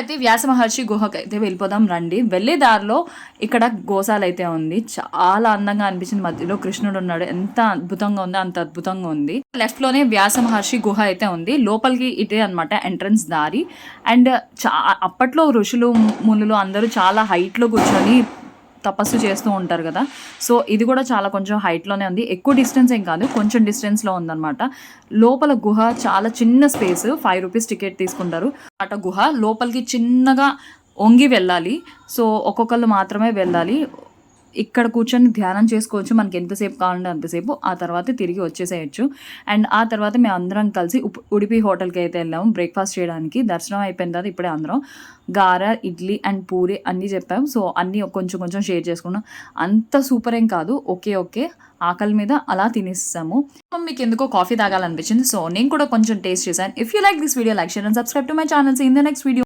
అయితే వ్యాస మహర్షి గుహకి అయితే వెళ్ళిపోదాం రండి. వెళ్ళే దారిలో ఇక్కడ గోశాల అయితే ఉంది. చాలా అందంగా అనిపించింది. మధ్యలో కృష్ణుడు ఉన్నాడు. ఎంత అద్భుతంగా ఉందో అంత అద్భుతంగా ఉంది. లెఫ్ట్లోనే వ్యాస మహర్షి గుహ అయితే ఉంది. లోపలికి ఇటే అన్నమాట ఎంట్రన్స్ దారి. అండ్ చా అప్పట్లో ఋషులు మునులు అందరూ చాలా హైట్లో కూర్చొని తపస్సు చేస్తూ ఉంటారు కదా. సో ఇది కూడా చాలా కొంచెం హైట్లోనే ఉంది. ఎక్కువ డిస్టెన్స్ ఏం కాదు. కొంచెం డిస్టెన్స్లో ఉందన్నమాట. లోపల గుహ చాలా చిన్న స్పేస్. ఫైవ్ రూపీస్ టికెట్ తీసుకుంటారు. అట గుహ లోపలికి చిన్నగా వంగి వెళ్ళాలి. సో ఒక్కొక్కళ్ళు మాత్రమే వెళ్ళాలి. ఇక్కడ కూర్చొని ధ్యానం చేసుకోవచ్చు. మనకి ఎంతసేపు కావాలంటే అంతసేపు ఆ తర్వాత తిరిగి వచ్చేసేయచ్చు. అండ్ ఆ తర్వాత మేము అందరం కలిసి ఉప్- ఉడిపి హోటల్కి అయితే వెళ్ళాము. బ్రేక్ఫాస్ట్ చేయడానికి. దర్శనం అయిపోయిన తర్వాత ఇప్పుడే అందరం గార ఇడ్లీ అండ్ పూరి అన్నీ చెప్పాం. సో అన్నీ కొంచెం కొంచెం షేర్ చేసుకున్నాం. అంత సూపర్ ఏం కాదు. Okay okay. ఆకలి మీద అలా తినేస్తాము మీకు ఎందుకో కాఫీ తాగాలనిపించింది. సో నేను కూడా కొంచెం టేస్ట్ చేశాను. If you like this video like share and subscribe to my channels in the next video